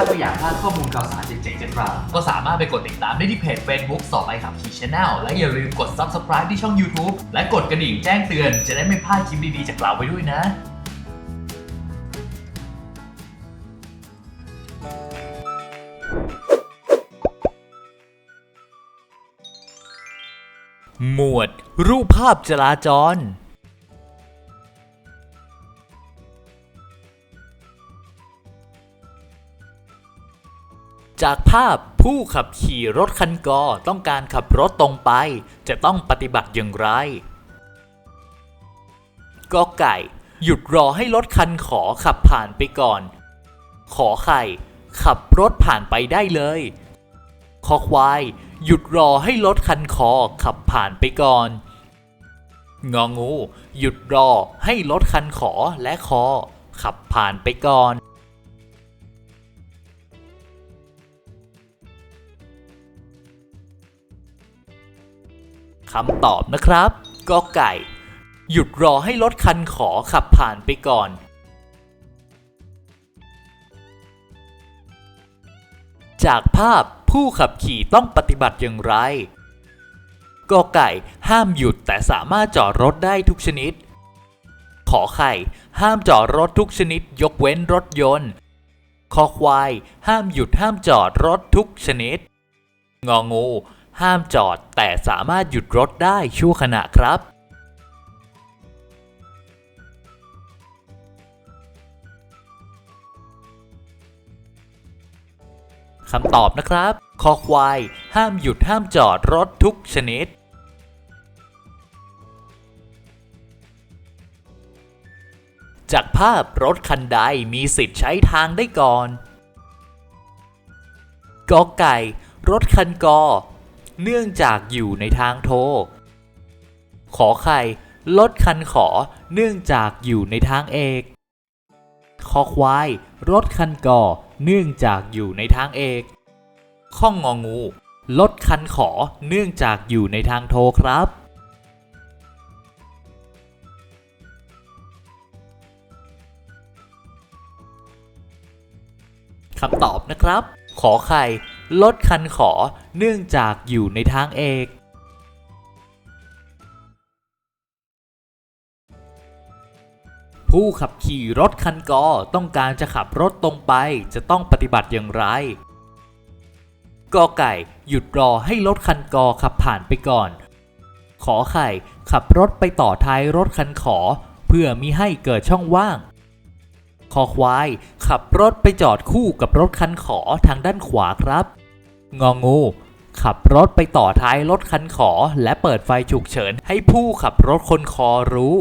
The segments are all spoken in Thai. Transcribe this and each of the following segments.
ถ้าไม่อยากพลาดข้อมูลข่าวสารเจ๋งๆจากเราก็สามารถไปกดติดตามได้ที่เพจ Facebook สอบไปขับขี่ช Channel และอย่าลืมกด Subscribe ที่ช่อง YouTube และกดกระดิ่งแจ้งเตือนจะได้ไม่พลาดคลิปดีๆจากเราไปด้วยนะหมวด รูปภาพจราจร จากภาพผู้ขับขี่รถคันกอต้องการขับรถตรงไป จะต้องปฏิบัติอย่างไรกอไก่ หยุดรอให้รถคันขอขับผ่านไปก่อน ขอไข่ ขับรถผ่านไปได้เลยคอควาย หยุดรอให้รถคันคอขับผ่านไปก่อน งองู หยุดรอให้รถคันขอและคอ ขับผ่านไปก่อนำตอบนะครับกอไก่ หยุดรอให้รถคันขอขับผ่านไปก่อนจากภาพผู้ขับขี่ต้องปฏิบัติอย่างไร กอไก่ห้ามหยุดแต่สามารถจอดรถได้ทุกชนิด ขอไข่ ห้ามจอดรถทุกชนิด ยกเว้นรถยนต์ คอควาย ห้ามหยุดห้ามจอดรถทุกชนิด งองู ห้ามจอดแต่สามารถหยุดรถได้ชั่วขณะครับ คำตอบนะครับ คอควาย ห้ามหยุดห้ามจอดรถทุกชนิดจากภาพรถคันใดมีสิทธิ์ใช้ทางได้ก่อน กอไก่ รถคันกอ เนื่องจากอยู่ในทางโท ขอไข่รถคันขอเนื่องจากอยู่ในทางเอกคอควายรถคันกอเนื่องจากอยู่ในทางเอกข้องงองูรถคันขอเนื่องจากอยู่ในทางโทครับ คำตอบนะครับ ขอไข่ รถคันขอเนื่องจากอยู่ในทางเอกผู้ขับขี่รถคันกอต้องการจะขับรถตรงไปจะต้องปฏิบัติอย่างไร กอไก่หยุดรอให้รถคันกอขับผ่านไปก่อน ขอไข่ขับรถไปต่อท้ายรถคันขอ เพื่อมิให้เกิดช่องว่าง อควาย ขับรถไปจอดคู่กับรถคันขอทางด้านขวาครับ งองู ขับรถไปต่อท้ายรถคันขอ และเปิดไฟฉุกเฉิน ให้ผู้ขับรถคนคอรู้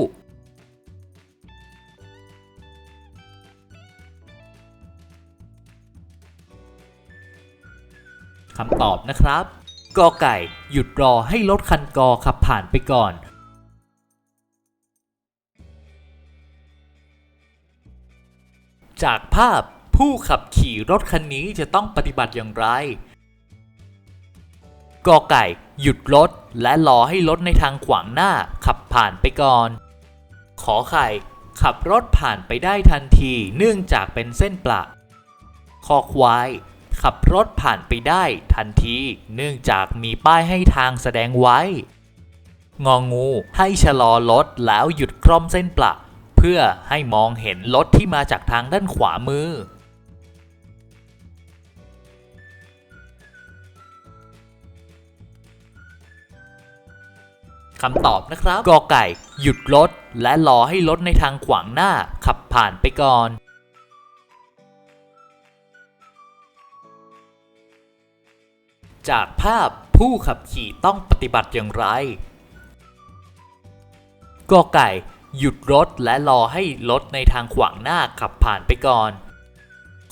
คำตอบนะครับกอไก่ หยุดรอให้รถคันกอขับผ่านไปก่อน จากภาพ ผู้ขับขี่รถคันนี้จะต้องปฏิบัติอย่างไรกอไก่ หยุดรถและรอให้รถในทางขวางหน้าขับผ่านไปก่อน ขอไข่ ขับรถผ่านไปได้ทันทีเนื่องจากเป็นเส้นประคอควาย ขับรถผ่านไปได้ทันทีเนื่องจากมีป้ายให้ทางแสดงไว้ งองูให้ชะลอรถแล้วหยุดคล่อมเส้นประ เพื่อให้มองเห็นรถที่มาจากทางด้านขวามือ คำตอบนะครับกอไก่ หยุดรถ และรอให้รถในทางขวางหน้า ขับผ่านไปก่อนจากภาพผู้ขับขี่ต้องปฏิบัติอย่างไรกอไก่ หยุดรถและรอให้รถในทางขวางหน้าขับผ่านไปก่อน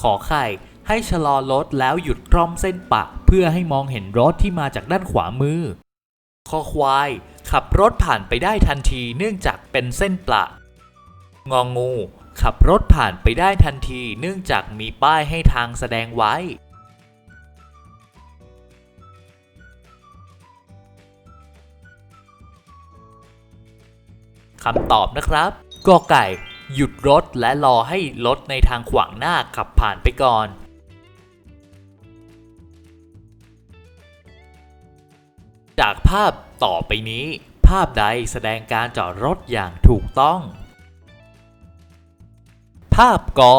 ขอไข่ให้ชะลอรถแล้วหยุดคล่อมเส้นปะ เพื่อให้มองเห็นรถที่มาจากด้านขวามือ คอควาย ขับรถผ่านไปได้ทันทีเนื่องจากเป็นเส้นปละ งองู ขับรถผ่านไปได้ทันทีเนื่องจากมีป้ายให้ทางแสดงไว้ คำตอบนะครับกอไก่ หยุดรถและรอให้รถในทางขวางหน้าขับผ่านไปก่อนจากภาพต่อไปนี้ ภาพใดแสดงการจอดรถอย่างถูกต้อง ภาพกอ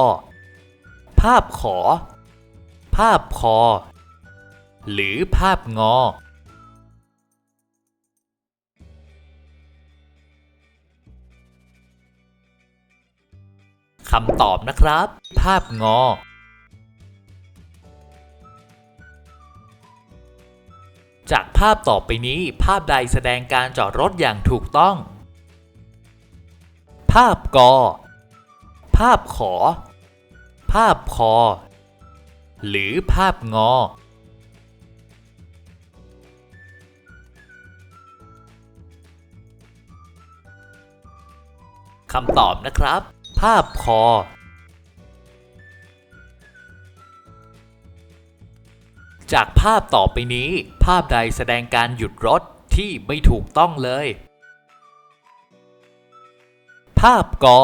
ภาพขอ ภาพคอ หรือภาพงอ คำตอบนะครับ ภาพงอ จากภาพต่อไปนี้ ภาพใดแสดงการจอดรถอย่างถูกต้อง ภาพกอ ภาพขอ ภาพคอ หรือภาพงอคำตอบนะครับาพคอ จากภาพต่อไปนี้ ภาพใดแสดงการหยุดรถที่ไม่ถูกต้องเลย ภาพกอ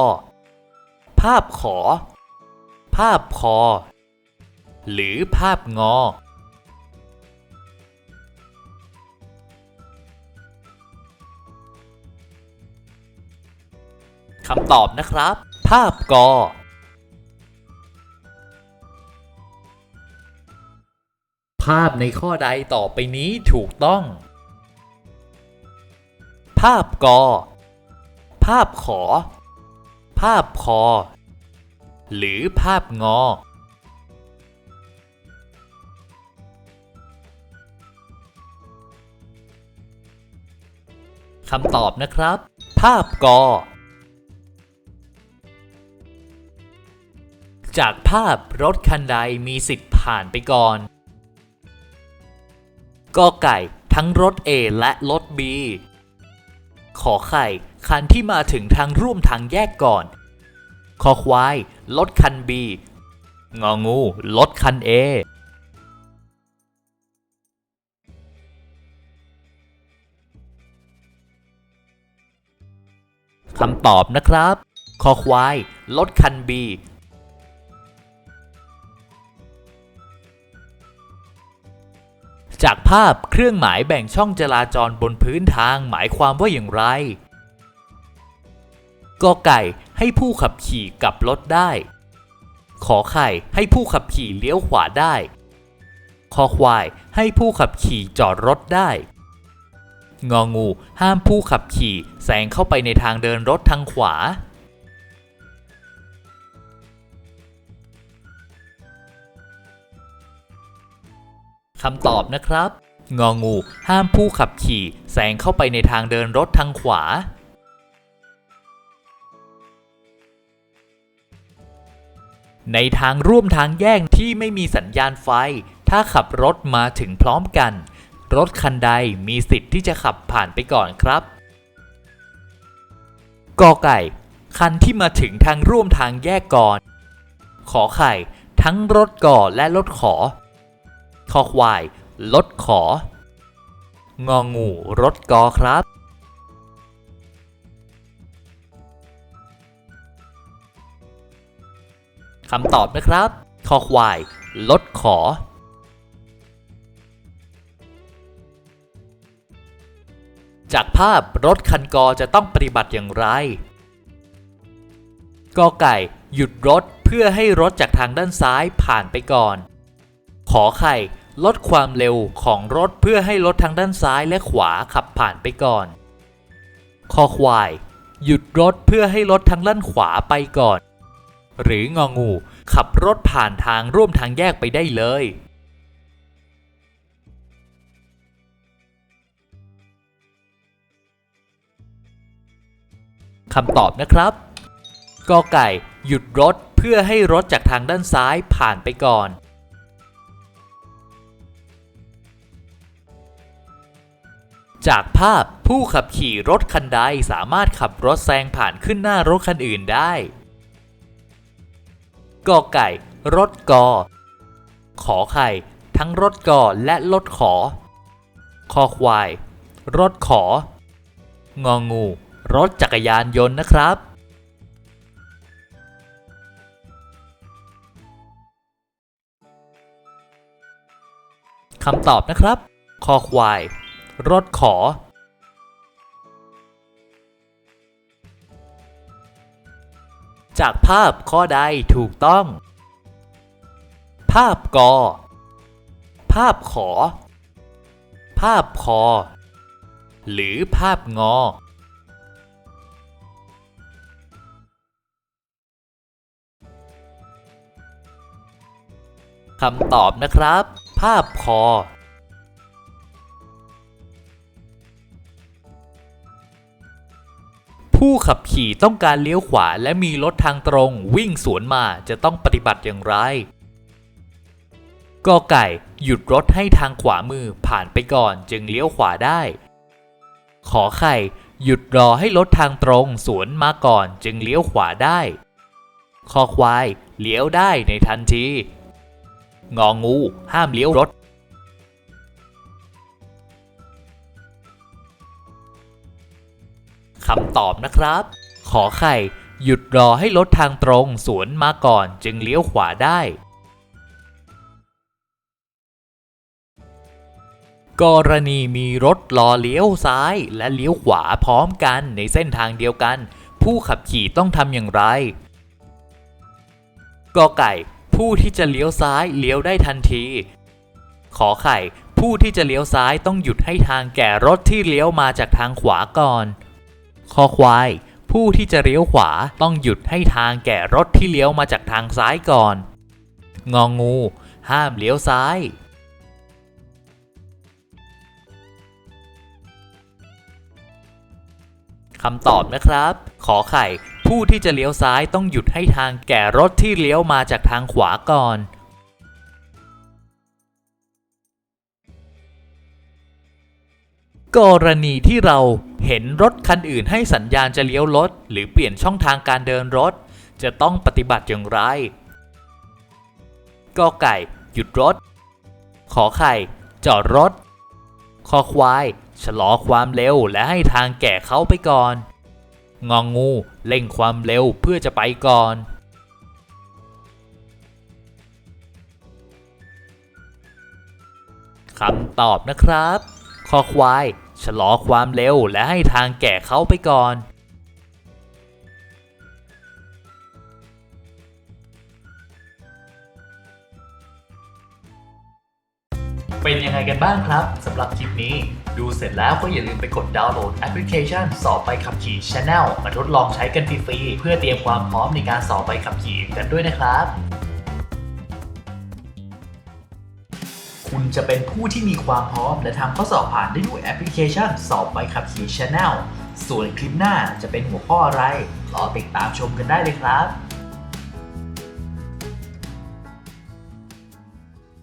ภาพขอ ภาพคอ หรือภาพงอคำตอบนะครับาพกอภาพในข้อใดต่อไปนี้ถูกต้อง ภาพกอ ภาพขอ ภาพคอ หรือภาพงอ คำตอบนะครับ ภาพกอ จากภาพรถคันใดมีสิทธิ์ผ่านไปก่อนกอไก่ทั้งรถ A และรถ B ขอไข่คันที่มาถึงทางร่วมทางแยกก่อน คอควายรถคัน B งองูรถคัน A คำตอบนะครับ คอควายรถคัน B จากภาพเครื่องหมายแบ่งช่องจราจรบนพื้นทางหมายความว่าอย่างไรกอไก่ให้ผู้ขับขี่กลับรถได้ ขอไข่ให้ผู้ขับขี่เลี้ยวขวาได้คอควายให้ผู้ขับขี่จอดรถได้ งองูห้ามผู้ขับขี่แซงเข้าไปในทางเดินรถทางขวา คำตอบนะครับ งองู ห้ามผู้ขับขี่แซงเข้าไปในทางเดินรถทางขวา ในทางร่วมทางแยกที่ไม่มีสัญญาณไฟ ถ้าขับรถมาถึงพร้อมกัน รถคันใดมีสิทธิ์ที่จะขับผ่านไปก่อนครับกอไก่ คันที่มาถึงทางร่วมทางแยกก่อน ขอไข่ ทั้งรถก่อและรถขอ คอควายรถขอ งองูรถกอครับ คำตอบนะครับ คอควายรถขอ จากภาพรถคันกอจะต้องปฏิบัติอย่างไรกอไก่หยุดรถเพื่อให้รถจากทางด้านซ้ายผ่านไปก่อน ขอไข่ ลดความเร็วของรถเพื่อให้รถทางด้านซ้ายและขวาขับผ่านไปก่อน คอควาย หยุดรถเพื่อให้รถทางด้านขวาไปก่อน หรืององู ขับรถผ่านทางร่วมทางแยกไปได้เลย คำตอบนะครับกอไก่ หยุดรถเพื่อให้รถจากทางด้านซ้ายผ่านไปก่อน จากภาพผู้ขับขี่รถคันใดสามารถขับรถแซงผ่านขึ้นหน้ารถคันอื่นได้กอไก่ รถกอ ขอไข่ ทั้งรถกอและรถขอ คอควาย รถขอ งองู รถจักรยานยนต์นะครับคำตอบนะครับ คอควาย รถขอ จากภาพข้อใดถูกต้อง ภาพกอ ภาพขอ ภาพคอ หรือภาพงอ คำตอบนะครับ ภาพคอ ผู้ขับขี่ต้องการเลี้ยวขวาและมีรถทางตรงวิ่งสวนมาจะต้องปฏิบัติอย่างไรกอไก่หยุดรถให้ทางขวามือผ่านไปก่อนจึงเลี้ยวขวาได้ ขอไข่ หยุดรอให้รถทางตรงสวนมาก่อนจึงเลี้ยวขวาได้ คอควายเลี้ยวได้ในทันที งองูห้ามเลี้ยวรถ คำตอบนะครับ ขอไข่ หยุดรอให้รถทางตรงสวนมาก่อนจึงเลี้ยวขวาได้ กรณีมีรถรอเลี้ยวซ้ายและเลี้ยวขวาพร้อมกันในเส้นทางเดียวกัน ผู้ขับขี่ต้องทำอย่างไรกอไก่ ผู้ที่จะเลี้ยวซ้ายเลี้ยวได้ทันที ขอไข่ ผู้ที่จะเลี้ยวซ้ายต้องหยุดให้ทางแก่รถที่เลี้ยวมาจากทางขวาก่อน คอควาย ผู้ที่จะเลี้ยวขวาต้องหยุดให้ทางแก่รถที่เลี้ยวมาจากทางซ้ายก่อน งองู ห้ามเลี้ยวซ้าย คำตอบนะครับ ขอไข่ ผู้ที่จะเลี้ยวซ้ายต้องหยุดให้ทางแก่รถที่เลี้ยวมาจากทางขวาก่อนกรณีที่เรา เห็นรถคันอื่นให้สัญญาณจะเลี้ยวรถ หรือเปลี่ยนช่องทางการเดินรถ จะต้องปฏิบัติอย่างไรกอไก่ หยุดรถ ขอไข่ จอดรถ คอควาย ชะลอความเร็วและให้ทางแก่เขาไปก่อน งองงูเร่งความเร็วเพื่อจะไปก่อนคำตอบนะครับ คอควาย ชะลอความเร็วและให้ทางแก่เขาไปก่อนเป็นยังไงกันบ้างครับสำหรับคลิปนี้ ดูเสร็จแล้วก็อย่าลืมไปกดดาวน์โหลดแอปพลิเคชัน สอบใบขับขี่ Channel มาทดลองใช้กันฟรีๆเพื่อเตรียมความพร้อมในการสอบใบขับขี่กันด้วยนะครับ คุณจะเป็นผู้ที่มีความพร้อม และทำข้อสอบผ่านได้ด้วยแอปพลิเคชัน สอบใบขับขี่ Channel ส่วนคลิปหน้าจะเป็นหัวข้ออะไร รอติดตามชมกันได้เลยครับ